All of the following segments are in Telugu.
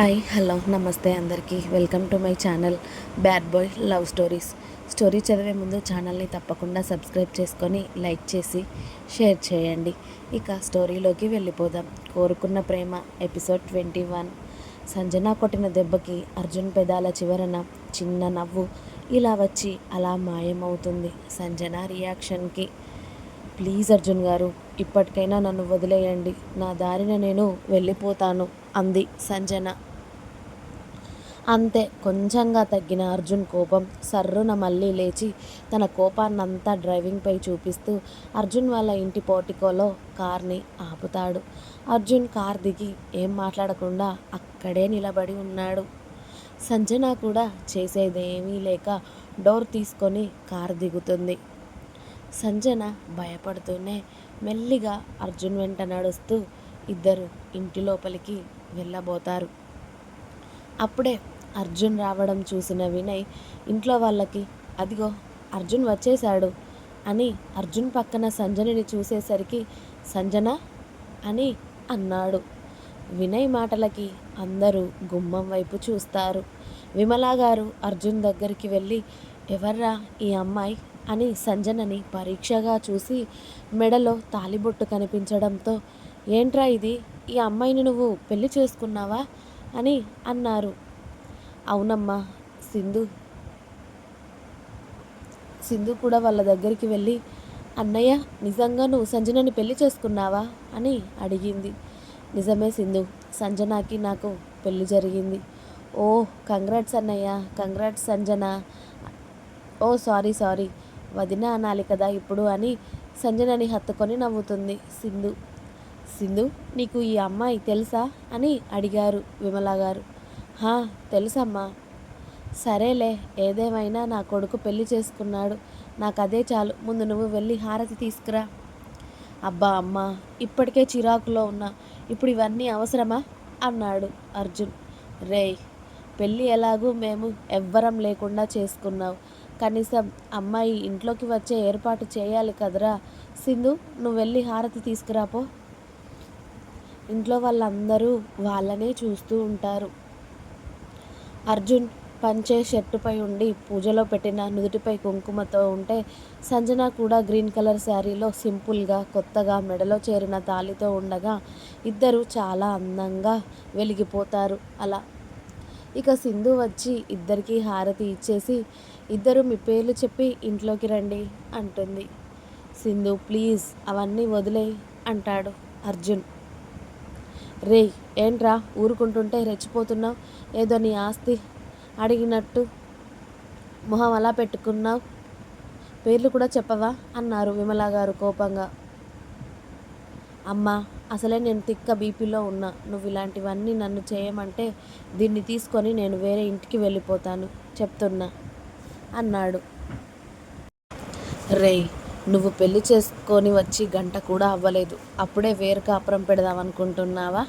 హాయ్ హలో నమస్తే అందరికీ. Welcome to my channel bad boy love stories. Story చదివే ముందు ఛానల్ని తప్పకుండా సబ్స్క్రైబ్ చేసుకొని లైక్ చేసి షేర్ చేయండి. ఇక స్టోరీలోకి వెళ్ళిపోదాం. కోరుకున్న ప్రేమ ఎపిసోడ్ ట్వంటీ వన్. సంజన కొట్టిన దెబ్బకి అర్జున్ పెదాల చివరన చిన్న నవ్వు ఇలా వచ్చి అలా మాయమవుతుంది సంజన రియాక్షన్కి. ప్లీజ్ అర్జున్ గారు ఇప్పటికైనా నన్ను వదిలేయండి. నా దారిన నేను వెళ్ళిపోతాను అంది సంజన. అంతే కొంచెంగా తగ్గిన అర్జున్ కోపం సర్రున మళ్ళీ లేచి తన కోపాన్నంతా డ్రైవింగ్పై చూపిస్తూ అర్జున్ వాళ్ళ ఇంటి పోటికోలో కార్ని ఆపుతాడు. అర్జున్ కార్ దిగి ఏం మాట్లాడకుండా అక్కడే నిలబడి ఉన్నాడు. సంజన కూడా చేసేదేమీ లేక డోర్ తీసుకొని కార్ దిగుతుంది. సంజన భయపడుతూనే మెల్లిగా అర్జున్ వెంట నడుస్తూ ఇద్దరు ఇంటి లోపలికి వెళ్ళబోతారు. అప్పుడే అర్జున్ రావడం చూసిన వినయ్ ఇంట్లో వాళ్ళకి అదిగో అర్జున్ వచ్చేశాడు అని అర్జున్ పక్కన సంజనని చూసేసరికి సంజన అని అన్నాడు. వినయ్ మాటలకి అందరూ గుమ్మం వైపు చూస్తారు. విమలా గారు అర్జున్ దగ్గరికి వెళ్ళి ఎవర్రా ఈ అమ్మాయి అని సంజనని పరీక్షగా చూసి మెడలో తాలిబొట్టు కనిపించడంతో ఏంట్రా ఇది? ఈ అమ్మాయిని నువ్వు పెళ్ళి చేసుకున్నావా? అని అన్నారు. అవునమ్మా సింధు. సింధు కూడా వాళ్ళ దగ్గరికి వెళ్ళి అన్నయ్య నిజంగా నువ్వు సంజనని పెళ్ళి చేసుకున్నావా? అని అడిగింది. నిజమే సింధు సంజనాకి నాకు పెళ్ళి జరిగింది. ఓ కంగ్రాట్స్ అన్నయ్య కంగ్రాట్స్ సంజన. ఓ సారీ సారీ వదిన అనాలి కదా ఇప్పుడు అని సంజనని హత్తుకొని నవ్వుతుంది సింధు. సింధు నీకు ఈ అమ్మాయి తెలుసా? అని అడిగారు విమలా గారు. హా తెలుసమ్మా. సరేలే ఏదేమైనా నా కొడుకు పెళ్ళి చేసుకున్నాడు. నాకు అదే చాలు. ముందు నువ్వు వెళ్ళి హారతి తీసుకురా. అబ్బా అమ్మ ఇప్పటికే చిరాకులో ఉన్నా. ఇప్పుడు ఇవన్నీ అవసరమా? అన్నాడు అర్జున్. రేయ్ పెళ్ళి ఎలాగూ మేము ఎవ్వరం లేకుండా చేసుకున్నావు కనీసం అమ్మాయి ఇంట్లోకి వచ్చే ఏర్పాటు చేయాలి కదరా. సింధు నువ్వు వెళ్ళి హారతి తీసుకురాపో ఇంట్లో వాళ్ళందరూ వాళ్ళనే చూస్తూ ఉంటారు. అర్జున్ పంచే షర్టుపై ఉండి పూజలో పెట్టిన నుదుటిపై కుంకుమతో ఉంటే సంజన కూడా గ్రీన్ కలర్ శారీలో సింపుల్గా కొత్తగా మెడలో చేరిన తాలితో ఉండగా ఇద్దరు చాలా అందంగా వెలిగిపోతారు అలా. ఇక సింధు వచ్చి ఇద్దరికి హారతి ఇచ్చేసి ఇద్దరు మీ పేర్లు చెప్పి ఇంట్లోకి రండి అంటుంది. సింధు ప్లీజ్ అవన్నీ వదిలే అంటాడు అర్జున్. రే ఏంట్రా ఊరుకుంటుంటే రెచ్చిపోతున్నావు? ఏదో నీ ఆస్తి అడిగినట్టు మొహం అలా పెట్టుకున్నావు? పేర్లు కూడా చెప్పవా? అన్నారు విమలా గారు కోపంగా. అమ్మా అసలే నేను తిక్క బీపీలో ఉన్నా. నువ్వు ఇలాంటివన్నీ నన్ను చేయమంటే దీన్ని తీసుకొని నేను వేరే ఇంటికి వెళ్ళిపోతాను చెప్తున్నా అన్నాడు. రేయ్ నువ్వు పెళ్ళి చేసుకొని వచ్చి గంట కూడా అవ్వలేదు. అప్పుడే వేరు కాపురం పెడదామనుకుంటున్నావా?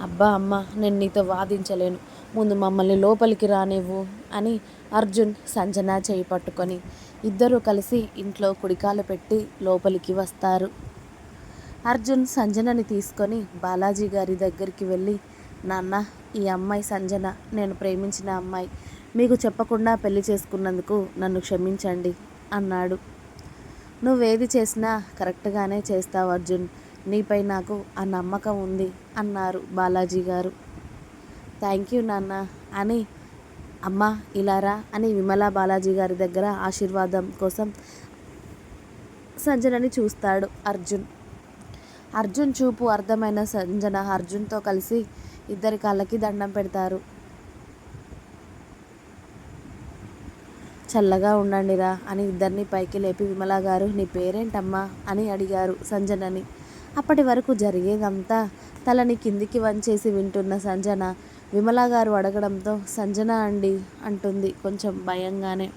అబ్బా అమ్మ నేను నీతో వాదించలేను. ముందు మమ్మల్ని లోపలికి రానివ్వు అని అర్జున్ సంజన చేయి పట్టుకొని ఇద్దరూ కలిసి ఇంట్లో కుడికాలు పెట్టి లోపలికి వస్తారు. అర్జున్ సంజనని తీసుకొని బాలాజీ గారి దగ్గరికి వెళ్ళి నాన్న ఈ అమ్మాయి సంజన నేను ప్రేమించిన అమ్మాయి. మీకు చెప్పకుండా పెళ్ళి చేసుకున్నందుకు నన్ను క్షమించండి అన్నాడు. నువ్వేది చేసినా కరెక్ట్గానే చేస్తావు అర్జున్. నీపై నాకు ఆ నమ్మకం ఉంది అన్నారు బాలాజీ గారు. థ్యాంక్ యూ నాన్న అని అమ్మ ఇలారా అని విమలా బాలాజీ గారి దగ్గర ఆశీర్వాదం కోసం సంజనని చూస్తాడు అర్జున్. అర్జున్ చూపు అర్థమైన సంజన అర్జున్తో కలిసి ఇద్దరి కాళ్ళకి దండం పెడతారు. చల్లగా ఉండండిరా అని ఇద్దరిని పైకి లేపి విమలా గారు నీ పేరేంటమ్మా? అని అడిగారు సంజనని. అప్పటి వరకు జరిగేదంతా తలని కిందికి వంచేసి వింటున్న సంజన విమలా గారు అడగడంతో సంజన అండి అంటుంది కొంచెం భయంగానే.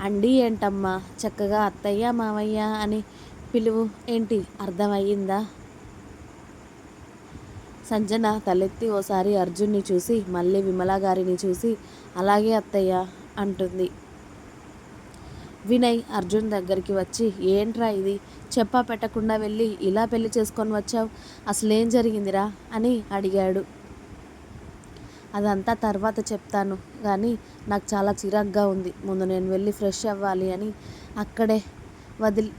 అండి ఏంటమ్మా? చక్కగా అత్తయ్య మావయ్య అని పిలువు. ఏంటి? అర్థమయ్యిందా? సంజన తలెత్తి ఓసారి అర్జున్ని చూసి మళ్ళీ విమలా గారిని చూసి అలాగే అత్తయ్య అంటుంది. వినయ్ అర్జున్ దగ్గరికి వచ్చి ఏంట్రా ఇది? చెప్పా పెట్టకుండా వెళ్ళి ఇలా పెళ్ళి చేసుకొని వచ్చావు? అసలేం జరిగిందిరా? అని అడిగాడు. అదంతా తర్వాత చెప్తాను కానీ నాకు చాలా చిరాగ్గా ఉంది. ముందు నేను వెళ్ళి ఫ్రెష్ అవ్వాలి అని అక్కడే వదిలి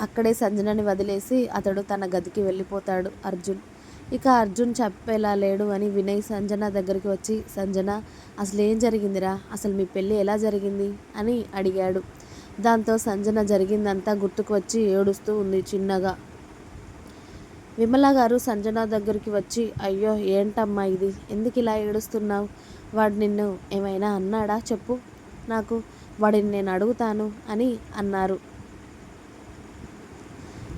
అక్కడే సంజనని వదిలేసి అతడు తన గదికి వెళ్ళిపోతాడు అర్జున్. ఇక అర్జున్ చెప్పేలా లేడు అని వినయ్ సంజన దగ్గరికి వచ్చి సంజన అసలు ఏం జరిగిందిరా? అసలు మీ పెళ్ళి ఎలా జరిగింది? అని అడిగాడు. దాంతో సంజన జరిగిందంతా గుర్తుకు వచ్చి ఏడుస్తూ ఉంది చిన్నగా. విమల గారు సంజన దగ్గరికి వచ్చి అయ్యో ఏంటమ్మా ఇది? ఎందుకు ఇలా ఏడుస్తున్నావు? వాడు నిన్ను ఏమైనా అన్నాడా? చెప్పు. నాకు వాడిని నేను అడుగుతాను అని అన్నారు.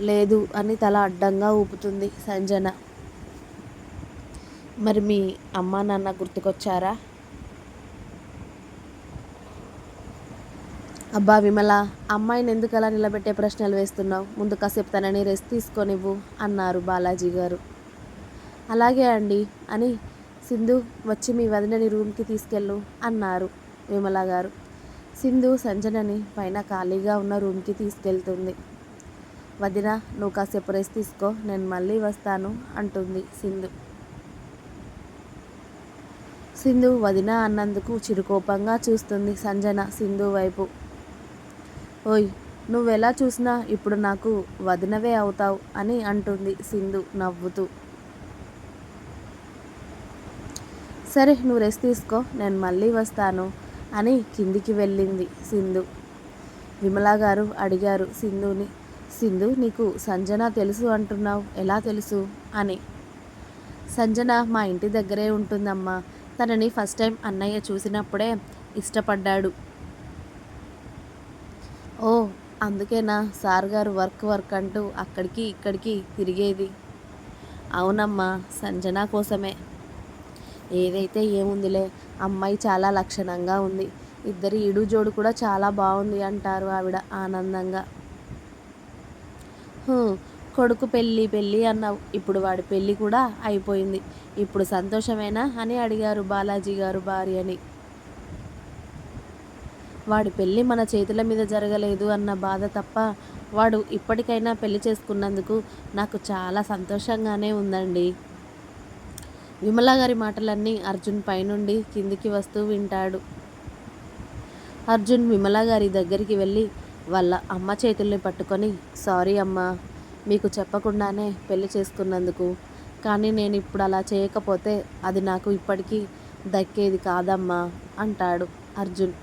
లేదు అని తల అడ్డంగా ఊపుతుంది సంజన. మరి మీ అమ్మా నాన్న గుర్తుకొచ్చారా? అబ్బా విమల అమ్మాయిని ఎందుకు అలా నిలబెట్టే ప్రశ్నలు వేస్తున్నావు? ముందు కాసేపు తనని రెస్ట్ తీసుకొనివ్వు అన్నారు బాలాజీ గారు. అలాగే అండి అని సింధు వచ్చి మీ వదినని రూమ్కి తీసుకెళ్ళు అన్నారు విమల గారు. సింధు సంజనని పైన ఖాళీగా ఉన్న రూమ్కి తీసుకెళ్తుంది. వదిన నువ్వు కాసేపు రెస్ట్ తీసుకో నేను మళ్ళీ వస్తాను అంటుంది సింధు. సింధు వదిన అన్నందుకు చిరుకోపంగా చూస్తుంది సంజన సింధు వైపు. ఓయ్ నువ్వెలా చూసినా ఇప్పుడు నాకు వదినవే అవుతావు అని అంటుంది సింధు నవ్వుతూ. సరే నువ్వు రెస్ట్ తీసుకో నేను మళ్ళీ వస్తాను అని కిందికి వెళ్ళింది సింధు. విమలా గారు అడిగారు సింధుని. సింధు నీకు సంజన తెలుసు అంటున్నావు ఎలా తెలుసు అని. సంజన మా ఇంటి దగ్గరే ఉంటుందమ్మా తనని ఫస్ట్ టైం అన్నయ్య చూసినప్పుడే ఇష్టపడ్డాడు. ఓ అందుకేనా సార్ గారు వర్క్ వర్క్ అంటూ అక్కడికి ఇక్కడికి తిరిగేది? అవునమ్మా సంజన కోసమే. ఏదైతే ఏముందిలే అమ్మాయి చాలా లక్షణంగా ఉంది. ఇద్దరి ఇడు జోడు కూడా చాలా బాగుంది అంటారు ఆవిడ ఆనందంగా. కొడుకు పెళ్ళి పెళ్ళి అన్నావు. ఇప్పుడు వాడి పెళ్ళి కూడా అయిపోయింది. ఇప్పుడు సంతోషమేనా? అని అడిగారు బాలాజీ గారు భార్యని. వాడి పెళ్ళి మన చేతుల మీద జరగలేదు అన్న బాధ తప్ప వాడు ఇప్పటికైనా పెళ్ళి చేసుకున్నందుకు నాకు చాలా సంతోషంగానే ఉందండి. విమల గారి మాటలన్నీ అర్జున్ పైనుండి కిందికి వస్తూ వింటాడు. అర్జున్ విమల గారి దగ్గరికి వెళ్ళి వాళ్ళ అమ్మ చేతుల్ని పట్టుకొని సారీ అమ్మా మీకు చెప్పకుండానే పెళ్ళి చేసుకున్నందుకు. కానీ నేను ఇప్పుడు అలా చేయకపోతే అది నాకు ఇప్పటికీ దక్కేది కాదమ్మా అంటాడు అర్జున్.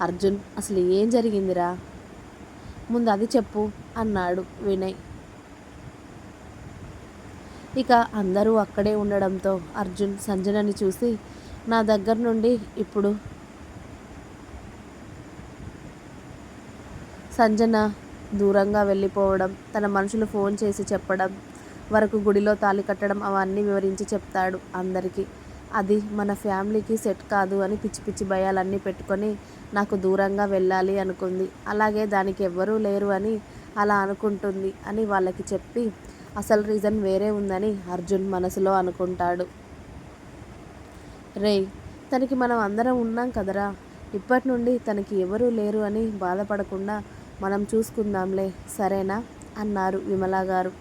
అర్జున్ అసలు ఏం జరిగిందిరా? ముందు అది చెప్పు అన్నాడు వినయ్. ఇక అందరూ అక్కడే ఉండడంతో అర్జున్ సంజనని చూసి నా దగ్గర నుండి ఇప్పుడు సంజన దూరంగా వెళ్ళిపోవడం తన మనుషులు ఫోన్ చేసి చెప్పడం వరకు గుడిలో తాళి కట్టడం అవన్నీ వివరించి చెప్తాడు అందరికీ. అది మన ఫ్యామిలీకి సెట్ కాదు అని పిచ్చి పిచ్చి భయాలన్నీ పెట్టుకొని నాకు దూరంగా వెళ్ళాలి అనుకుంది. అలాగే దానికి ఎవ్వరూ లేరు అని అలా అనుకుంటుంది అని వాళ్ళకి చెప్పి అసలు రీజన్ వేరే ఉందని అర్జున్ మనసులో అనుకుంటాడు. రే తనకి మనం అందరం ఉన్నాం కదరా. ఇప్పటి నుండి తనకి ఎవరూ లేరు అని బాధపడకుండా మనం చూసుకుందాంలే సరేనా? అన్నారు విమల గారు.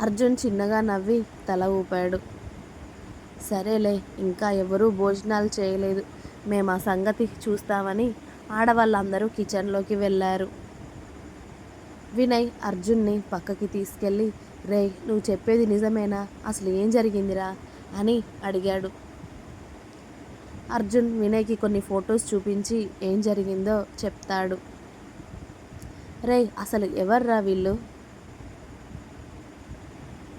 అర్జున్ చిన్నగా నవ్వి తల ఊపాడు. సరేలే ఇంకా ఎవరూ భోజనాలు చేయలేదు. మేము ఆ సంగతి చూస్తామని ఆడవాళ్ళందరూ కిచెన్లోకి వెళ్ళారు. వినయ్ అర్జున్ని పక్కకి తీసుకెళ్ళి రే నువ్వు చెప్పేది నిజమేనా? అసలు ఏం జరిగిందిరా? అని అడిగాడు. అర్జున్ వినయ్కి కొన్ని ఫొటోస్ చూపించి ఏం జరిగిందో చెప్తాడు. రే అసలు ఎవర్రా వీళ్ళు?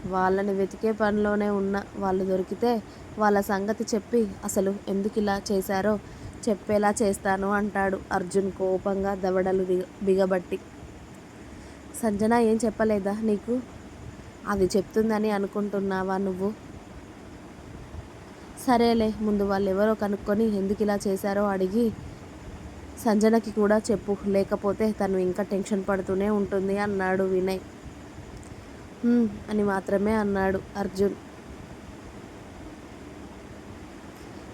వాళ్ళని వెతికే పనిలోనే ఉన్న వాళ్ళు దొరికితే వాళ్ళ సంగతి చెప్పి అసలు ఎందుకు ఇలా చేశారో చెప్పేలా చేస్తాను అంటాడు అర్జున్ కోపంగా దవడలు దిగ బిగబట్టి సంజన ఏం చెప్పలేదా నీకు? అది చెప్తుందని అనుకుంటున్నావా నువ్వు? సరేలే ముందు వాళ్ళు ఎవరో కనుక్కొని ఎందుకు ఇలా చేశారో అడిగి సంజనకి కూడా చెప్పు. లేకపోతే తను ఇంకా టెన్షన్ పడుతూనే ఉంటుంది అన్నాడు వినయ్. అని మాత్రమే అన్నాడు అర్జున్.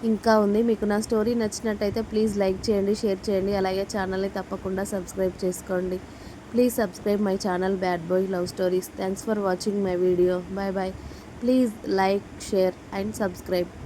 ఇంకా ఉంది. మీకు నా స్టోరీ నచ్చినట్టయితే ప్లీజ్ లైక్ చేయండి షేర్ చేయండి. అలాగే ఛానల్ని తప్పకుండా సబ్స్క్రైబ్ చేసుకోండి. Please subscribe my channel bad boy love stories. Thanks for watching my video. Bye bye. Please like share and subscribe.